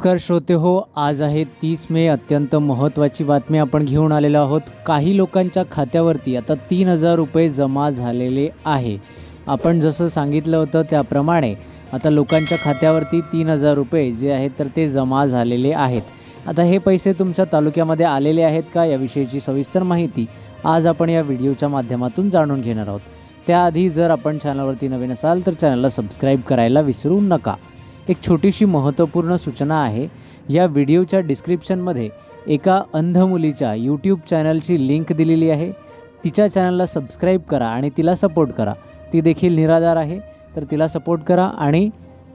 नमस्कार श्रोते हो आज आहे तीस मे अत्यंत महत्त्वाची बातमी आपण घेऊन आलेलो आहोत. काही लोकांच्या खात्यावरती आता तीन हजार रुपये जमा झालेले आहे. आपण जसं सांगितलं होतं त्याप्रमाणे आता लोकांच्या खात्यावरती तीन हजार रुपये जे आहेत तर ते जमा झालेले आहेत. आता हे पैसे तुमच्या तालुक्यामध्ये आलेले आहेत का याविषयीची सविस्तर माहिती आज आपण या व्हिडिओच्या माध्यमातून जाणून घेणार आहोत. त्याआधी जर आपण चॅनलवरती नवीन असाल तर चॅनलला सबस्क्राईब करायला विसरू नका. एक छोटीशी महत्त्वपूर्ण सूचना आहे. या व्हिडिओच्या डिस्क्रिप्शनमध्ये एका अंध मुलीच्या यूट्यूब चॅनलची लिंक दिलेली आहे. तिच्या चॅनलला सबस्क्राईब करा आणि तिला सपोर्ट करा. ती देखील निराधार आहे. तर तिला सपोर्ट करा आणि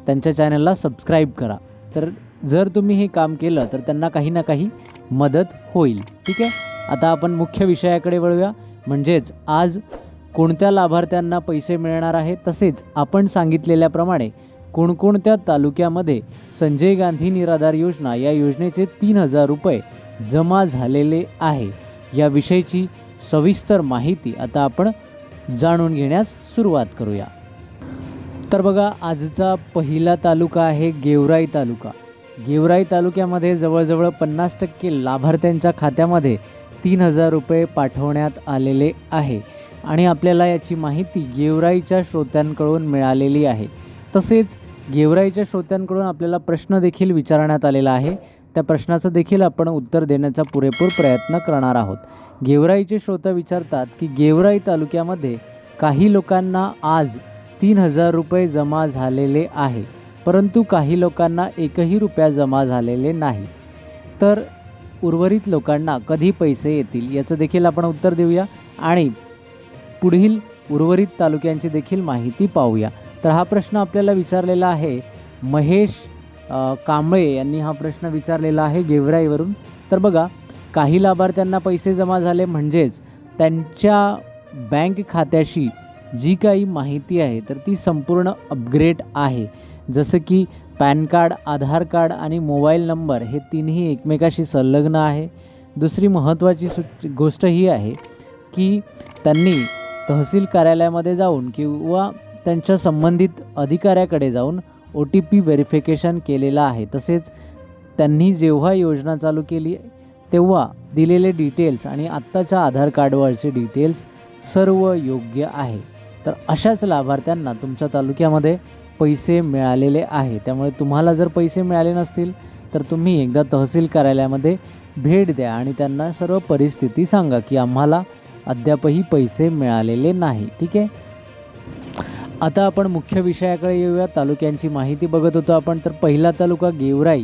त्यांच्या चॅनलला सबस्क्राईब करा. तर जर तुम्ही हे काम केलं तर त्यांना काही ना काही मदत होईल. ठीक आहे? आता आपण मुख्य विषयाकडे वळूया. म्हणजेच आज कोणत्या लाभार्थ्यांना पैसे मिळणार आहे तसेच आपण सांगितलेल्याप्रमाणे कोणकोणत्या तालुक्यामध्ये संजय गांधी निराधार योजना या योजनेचे तीन हजार रुपये जमा झालेले आहे? याविषयीची सविस्तर माहिती आता आपण जाणून घेण्यास सुरुवात करूया. तर बघा आजचा पहिला तालुका आहे गेवराई तालुका. गेवराई तालुक्यामध्ये जवळजवळ पन्नास टक्के लाभार्थ्यांच्या खात्यामध्ये तीन हजार रुपये पाठवण्यात आलेले आहे आणि आपल्याला याची माहिती गेवराईच्या श्रोत्यांकडून मिळालेली आहे. तसेच गेवराईच्या श्रोत्यांकडून आपल्याला प्रश्न देखील विचारण्यात आलेला आहे. त्या प्रश्नाचं देखील आपण उत्तर देण्याचा पुरेपूर प्रयत्न करणार आहोत. गेवराईचे श्रोता विचारतात की गेवराई तालुक्यामध्ये काही लोकांना आज तीन हजार रुपये जमा झालेले आहे परंतु काही लोकांना एकही रुपया जमा झालेले नाही. तर उर्वरित लोकांना कधी पैसे येतील? याचं देखील आपण उत्तर देऊया. आणि पुढील उर्वरित तालुक्यांची देखील माहिती पाहूया. तर हा प्रश्न आपल्याला विचारलेला आहे. महेश कांबळे यांनी हा प्रश्न विचारलेला आहे गेवराईवरून. तर बघा काही लाभार्थ्यांना पैसे जमा झाले म्हणजेच त्यांच्या बँक खात्याशी जी काही माहिती आहे तर ती संपूर्ण अपग्रेड आहे. जसं की पॅन कार्ड आधार कार्ड आणि मोबाईल नंबर हे तिन्ही एकमेकाशी संलग्न आहे. दुसरी महत्त्वाची सु गोष्ट ही आहे की त्यांनी तहसील कार्यालयामध्ये जाऊन किंवा त्यांच्या संबंधित अधिकाऱ्याकडे जाऊन ओ टी पी व्हेरिफिकेशन केलेलं आहे. तसेच त्यांनी जेव्हा योजना चालू केली तेव्हा दिलेले डिटेल्स आणि आत्ताच्या आधार कार्डवरचे डिटेल्स सर्व योग्य आहे. तर अशाच लाभार्थ्यांना तुमच्या तालुक्यामध्ये पैसे मिळालेले आहे. त्यामुळे तुम्हाला जर पैसे मिळाले नसतील तर तुम्ही एकदा तहसील कार्यालयामध्ये भेट द्या आणि त्यांना सर्व परिस्थिती सांगा की आम्हाला अद्यापही पैसे मिळालेले नाही. ठीक आहे? आता आपण मुख्य विषयाकडे येऊया. तालुक्यांची माहिती बघत होतो आपण. तर पहिला तालुका गेवराई.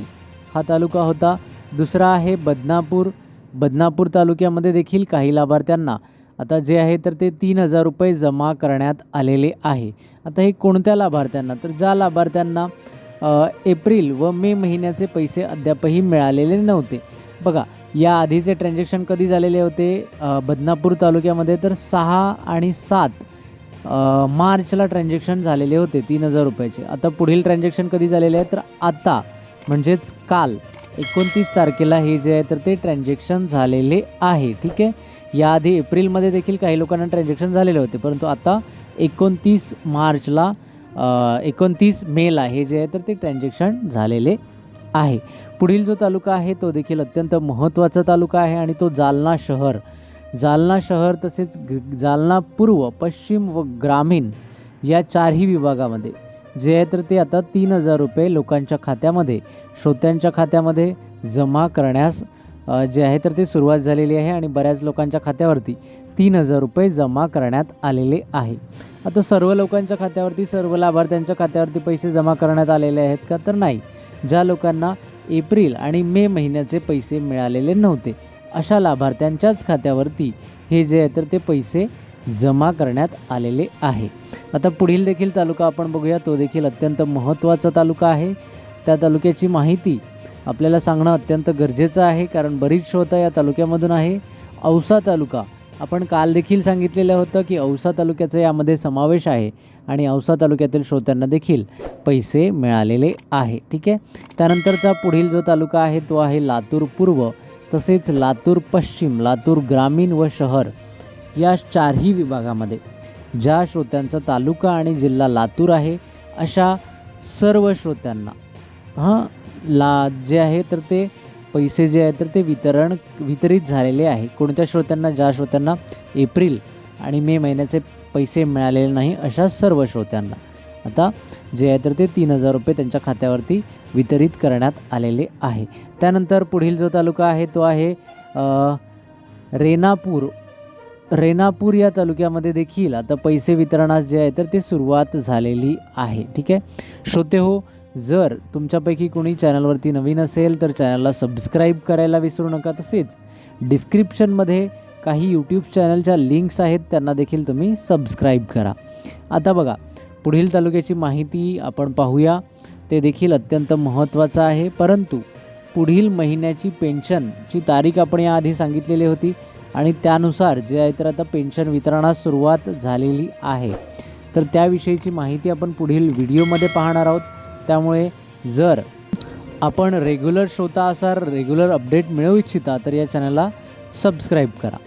हा तालुका होता. दुसरा आहे बदनापूर. बदनापूर तालुक्यामध्ये देखील काही लाभार्थ्यांना आता जे आहे तर ते तीन हजार रुपये जमा करण्यात आलेले आहे. आता हे कोणत्या लाभार्थ्यांना? तर ज्या लाभार्थ्यांना एप्रिल व मे महिन्याचे पैसे अद्यापही मिळालेले नव्हते. बघा या आधीचे ट्रान्झॅक्शन कधी झालेले होते? बदनापूर तालुक्यामध्ये तर सहा आणि सात मार्चला ट्रान्झॅक्शन झालेले होते तीन हजार रुपयाचे. आता पुढील ट्रान्झॅक्शन कधी झालेले आहे? तर आता म्हणजेच काल एकोणतीस तारखेला हे जे आहे तर ते ट्रान्झॅक्शन झालेले आहे ठीक आहे? याआधी एप्रिलमध्ये देखील काही लोकांना ट्रान्झॅक्शन झालेले होते परंतु आता एकोणतीस मार्चला एकोणतीस मेला हे जे आहे तर ते ट्रान्झॅक्शन झालेले आहे. पुढील जो तालुका आहे तो देखील अत्यंत महत्त्वाचा तालुका आहे आणि तो जालना शहर. जालना शहर तसेच ग- जालना पूर्व पश्चिम व ग्रामीण या चारही विभागामध्ये जे आहे तर ते आता तीन हजार रुपये लोकांच्या खात्यामध्ये श्रोत्यांच्या खात्यामध्ये जमा करण्यास जे आहे तर ते सुरुवात झालेली आहे आणि बऱ्याच लोकांच्या खात्यावरती तीन हजार रुपये जमा करण्यात आलेले आहे. आता सर्व लोकांच्या खात्यावरती सर्व लाभार्थ्यांच्या खात्यावरती पैसे जमा करण्यात आलेले आहेत का? तर नाही. ज्या लोकांना एप्रिल आणि मे महिन्याचे पैसे मिळालेले नव्हते अशा लाभार्थ्यांच्याच खात्यावरती हे जे आहे तर ते पैसे जमा करण्यात आलेले आहे. आता पुढील देखील तालुका आपण बघूया. तो देखील अत्यंत महत्त्वाचा तालुका आहे. त्या तालुक्याची माहिती आपल्याला सांगणं अत्यंत गरजेचं आहे कारण बरीच श्रोता या तालुक्यामधून आहे. औसा तालुका आपण काल देखील सांगितलेलं होतं की औसा तालुक्याचा यामध्ये समावेश आहे आणि औसा तालुक्यातील श्रोत्यांना देखील पैसे मिळालेले आहे. ठीक आहे? त्यानंतरचा पुढील जो तालुका आहे तो आहे लातूर पूर्व. तसेच लातूर पश्चिम लातूर ग्रामीण व शहर या चारही विभागामध्ये ज्या श्रोत्यांचा तालुका आणि जिल्हा लातूर आहे अशा सर्व श्रोत्यांना हां ला जे आहे तर ते पैसे जे आहे तर ते वितरण वितरित झालेले आहे. कोणत्या श्रोत्यांना ज्या श्रोत्यांना एप्रिल आणि मे महिन्याचे पैसे मिळालेले नाही अशा सर्व श्रोत्यांना आता जे आहे तर ते तीन हजार रुपये त्यांच्या खात्यावरती वितरित करण्यात आलेले आहे. त्यानंतर पुढील जो तालुका आहे तो आहे रेनापूर रेनापूर या तालुक्यामध्ये देखील आता पैसे वितरणास जे आहे तर ते सुरुवात झालेली आहे. ठीक आहे? श्रोते हो जर तुमच्यापैकी कोणी चॅनलवरती नवीन असेल तर चॅनलला सबस्क्राईब करायला विसरू नका. तसेच डिस्क्रिप्शनमध्ये काही यूट्यूब चॅनलच्या लिंक्स आहेत त्यांना देखील तुम्ही सबस्क्राईब करा. आता बघा पुढील तालुक्याची माहिती आपण पाहूया. ते देखील अत्यंत महत्त्वाचं आहे. परंतु पुढील महिन्याची पेन्शनची तारीख आपण याआधी सांगितलेली होती आणि त्यानुसार जे आहे तर आता पेन्शन वितरणास सुरुवात झालेली आहे. तर त्याविषयीची माहिती आपण पुढील व्हिडिओमध्ये पाहणार आहोत. त्यामुळे जर आपण रेग्युलर श्रोता असाल रेग्युलर अपडेट मिळवू इच्छिता तर या चॅनलला सबस्क्राईब करा.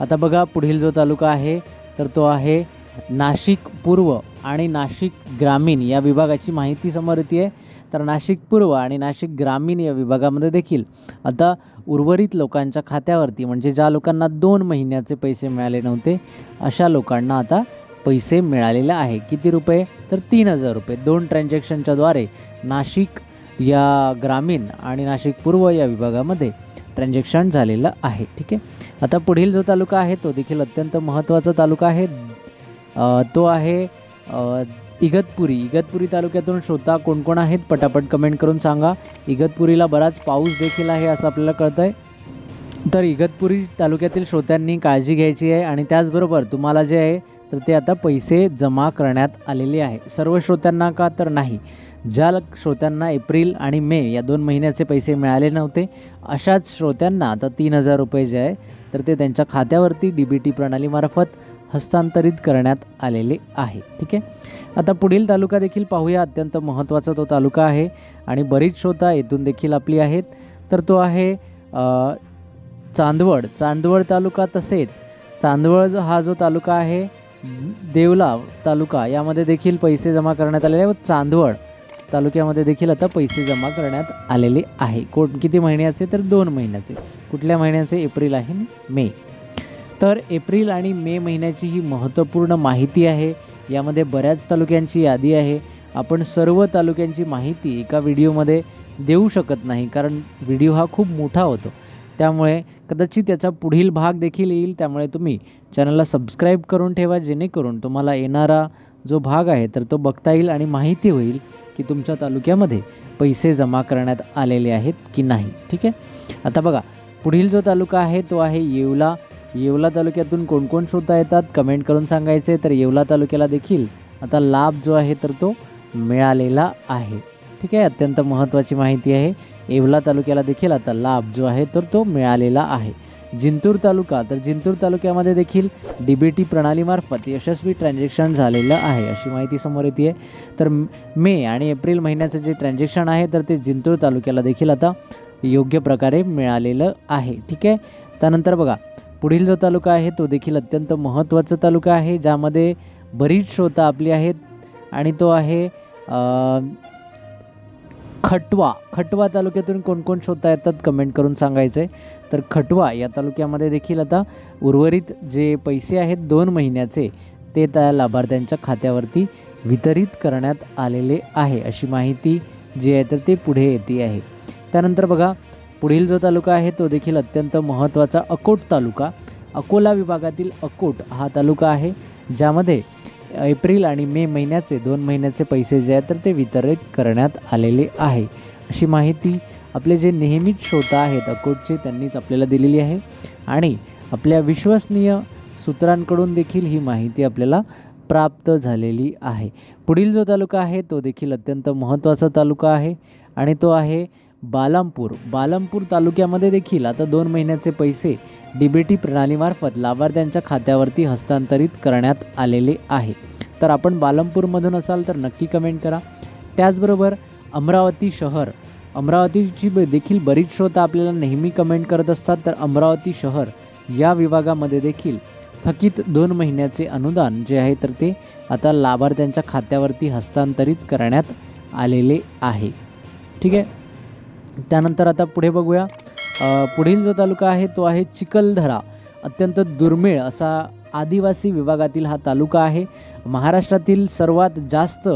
आता बघा पुढील जो तालुका आहे तर तो आहे नाशिक पूर्व. आणि नाशिक ग्रामीण या विभागाची माहिती समोर येते. आहे तर नाशिक पूर्व आणि नाशिक ग्रामीण या विभागामध्ये देखील आता उर्वरित लोकांच्या खात्यावरती म्हणजे ज्या लोकांना दोन महिन्याचे पैसे मिळाले नव्हते अशा लोकांना आता पैसे मिळालेले आहे. किती रुपये? तर तीन हजार रुपये. दोन ट्रान्झॅक्शनच्याद्वारे नाशिक या ग्रामीण आणि नाशिक पूर्व या विभागामध्ये ट्रान्झॅक्शन झालेलं आहे. ठीक आहे? आता पुढील जो तालुका आहे तो देखील अत्यंत महत्त्वाचा तालुका आहे. तो आहे इगतपुरी. इगतपुरी तालुक्यातून श्रोता कोण कोण आहेत? पटापट कमेंट करून सांगा. इगतपुरीला बराच पाऊस देखील आहे असं आपल्याला कळतं आहे तर इगतपुरी तालुक्यातील श्रोत्यांनी काळजी घ्यायची आहे आणि त्याचबरोबर तुम्हाला जे आहे तर ते आता पैसे जमा करण्यात आलेले आहे. सर्व श्रोत्यांना का तर नाही? ज्या श्रोत्यांना एप्रिल आणि मे या दोन महिन्याचे पैसे मिळाले नव्हते अशाच श्रोत्यांना आता तीन हजार रुपये जे आहे तर ते त्यांच्या खात्यावरती डी बी टी प्रणालीमार्फत हस्तांतरित करण्यात आलेले आहे. ठीक आहे? आता पुढील तालुका देखील पाहूया. अत्यंत महत्त्वाचा तो तालुका आहे आणि बरीच श्रोता येथून देखील आपली आहेत. तर तो आहे चांदवड. चांदवड तालुका तसेच चांदवड हा जो तालुका आहे देवला तालुका यामध्ये देखील पैसे जमा करण्यात आलेले व चांदवड तालुक्यामध्ये देखील आता पैसे जमा करण्यात आलेले आहे. कोण किती महिन्याचे? तर दोन महिन्याचे. कुठल्या महिन्याचे? एप्रिल आहे मे. तर एप्रिल आणि मे महिन्याची ही महत्त्वपूर्ण माहिती आहे. यामध्ये बऱ्याच तालुक्यांची यादी आहे. आपण सर्व तालुक्यांची माहिती एका व्हिडिओमध्ये देऊ शकत नाही कारण व्हिडिओ हा खूप मोठा होतो. त्यामुळे कदाचित त्याचा पुढील भाग देखील येईल. त्यामुळे तुम्ही चॅनलला सबस्क्राईब करून ठेवा जेणेकरून तुम्हाला येणारा जो भाग आहे तर तो बघता येईल आणि माहिती होईल की तुमच्या तालुक्यामध्ये पैसे जमा करण्यात आलेले आहेत की नाही. ठीक आहे? आता बघा पुढील जो तालुका आहे तो आहे येवला. येवला तालुक्यातून कोणकोण श्रोता येतात कमेंट करून सांगायचे तर येवला तालुक्याला देखील आता लाभ जो आहे तर तो मिळालेला आहे. ठीक आहे अत्यंत महत्त्वाची माहिती आहे. येवला तालुक्याला देखील आता लाभ जो आहे तर तो मिळालेला आहे. जिंतूर तालुका तर जिंतूर तालुक्यामध्ये देखील डी बी टी प्रणालीमार्फत यशस्वी ट्रान्झॅक्शन झालेलं आहे अशी माहिती समोर येते आहे तर मे आणि एप्रिल महिन्याचं जे ट्रान्झॅक्शन आहे तर ते जिंतूर तालुक्याला देखील आता योग्य प्रकारे मिळालेलं आहे. ठीक आहे त्यानंतर बघा पुढील जो तालुका आहे तो देखील अत्यंत महत्त्वाचा तालुका आहे ज्यामध्ये बरीच श्रोता आपली आहेत आणि तो आहे खटवा. खटवा तालुक्यातून कोणकोण श्रोता येतात कमेंट करून सांगायचं आहे तर खटवा या तालुक्यामध्ये देखील आता उर्वरित जे पैसे आहेत दोन महिन्याचे ते त्या लाभार्थ्यांच्या खात्यावरती वितरित करण्यात आलेले आहे अशी माहिती जी आहे तर ते पुढे येते आहे. त्यानंतर बघा पुढील जो तालुका आहे तो देखील अत्यंत महत्त्वाचा अकोट तालुका. अकोला विभागातील अकोट हा तालुका आहे ज्यामध्ये एप्रिल आणि मे महिन्याचे दोन महिन्याचे पैसे जे आहेत तर ते वितरित करण्यात आलेले आहे. अशी माहिती आपले जे नेहमीच श्रोता आहेत अकोटचे त्यांनीच आपल्याला दिलेली आहे आणि आपल्या विश्वसनीय सूत्रांकडून देखील ही माहिती आपल्याला प्राप्त झालेली आहे. पुढील जो तालुका आहे तो देखील अत्यंत महत्त्वाचा तालुका आहे आणि तो आहे बालामपूर. बालामपूर तालुक्यामध्ये देखील आता दोन महिन्याचे पैसे डीबीटी टी प्रणालीमार्फत लाभार्थ्यांच्या खात्यावरती हस्तांतरित करण्यात आलेले आहे. तर आपण बालमपूरमधून असाल तर नक्की कमेंट करा. त्याचबरोबर अमरावती शहर. अमरावतीची ब- देखील बरीच श्रोता आपल्याला नेहमी कमेंट करत असतात. तर अमरावती शहर या विभागामध्ये देखील थकीत दोन महिन्याचे अनुदान जे आहे तर ते आता लाभार्थ्यांच्या खात्यावरती हस्तांतरित करण्यात आलेले आहे. ठीक आहे? त्यानंतर आता पुढे बघूया. पुढील जो तालुका आहे तो आहे चिखलदरा अत्यंत दुर्मिळ असा आदिवासी विभागातील हा तालुका आहे. महाराष्ट्रातील सर्वात जास्त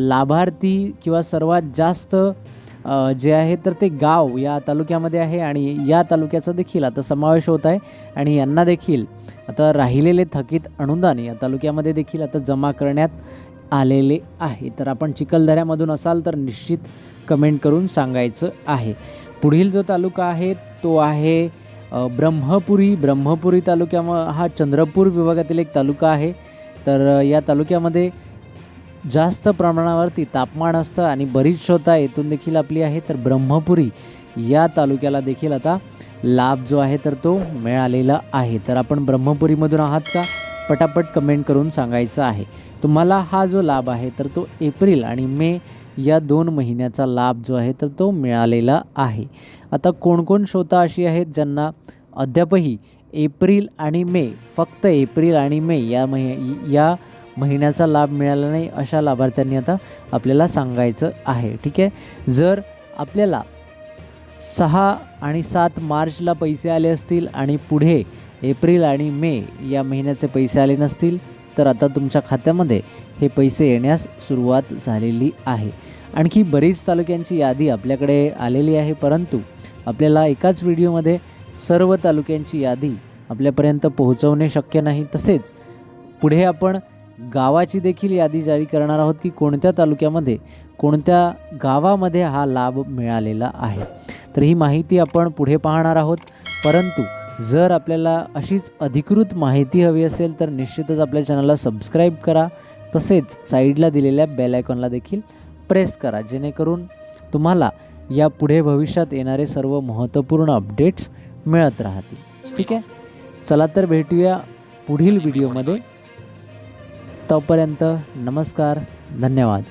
लाभार्थी किंवा सर्वात जास्त जे आहे तर ते गाव या तालुक्यामध्ये आहे आणि या तालुक्याचा देखील आता समावेश होत आहे आणि यांना देखील आता राहिलेले थकीत अनुदान या तालुक्यामध्ये देखील आता जमा करण्यात आलेले आहे. तर आपण चिखलदऱ्यामधून असाल तर निश्चित कमेंट करून सांगायचं आहे. पुढील जो तालुका आहे तो आहे ब्रह्मपुरी. ब्रह्मपुरी तालुक्या हा चंद्रपूर विभागातील एक तालुका आहे. तर या तालुक्यामध्ये जास्त प्रमाणावरती तापमान असतं आणि बरीच श्रोता येथून देखील आपली आहे. तर ब्रह्मपुरी या तालुक्याला देखील आता लाभ जो आहे तर तो मिळालेला आहे. तर आपण ब्रह्मपुरीमधून आहात का? पटापट कमेंट करून सांगायचं आहे. तुम्हाला हा जो लाभ आहे तर तो एप्रिल आणि मे या दोन महिन्याचा लाभ जो आहे तर तो मिळालेला आहे. आता कोणकोण श्रोता अशी आहेत ज्यांना अद्यापही एप्रिल आणि मे फक्त एप्रिल आणि मे या महि या महिन्याचा लाभ मिळाला नाही अशा लाभार्थ्यांनी आता आपल्याला सांगायचं आहे. ठीक आहे? जर आपल्याला सहा आणि सात मार्चला पैसे आले असतील आणि पुढे एप्रिल आणि मे या महिन्याचे पैसे आले नसतील तर आता तुमच्या खात्यामध्ये हे पैसे येण्यास सुरुवात झालेली आहे. आणखी बरीच तालुक्यांची यादी आपल्याकडे आलेली आहे परंतु आपल्याला एकाच व्हिडिओमध्ये सर्व तालुक्यांची यादी आपल्यापर्यंत पोहोचवणे शक्य नाही. तसेच पुढे आपण गावाची देखील यादी जारी करणार आहोत की कोणत्या तालुक्यामध्ये कोणत्या गावामध्ये हा लाभ मिळालेला आहे. तर ही माहिती आपण पुढे पाहणार आहोत. परंतु जर आपल्याला अशीच अधिकृत माहिती हवी असेल तर निश्चितच आपल्या चॅनलला सबस्क्राईब करा. तसेच साईडला दिलेल्या बेल आयकॉनला देखील प्रेस करा जेणेकरून तुम्हाला या पुढे भविष्यात येणारे सर्व महत्त्वपूर्ण अपडेट्स मिळत राहतील. ठीक आहे? चला तर भेटूया पुढील व्हिडिओमध्ये. तोपर्यंत नमस्कार धन्यवाद.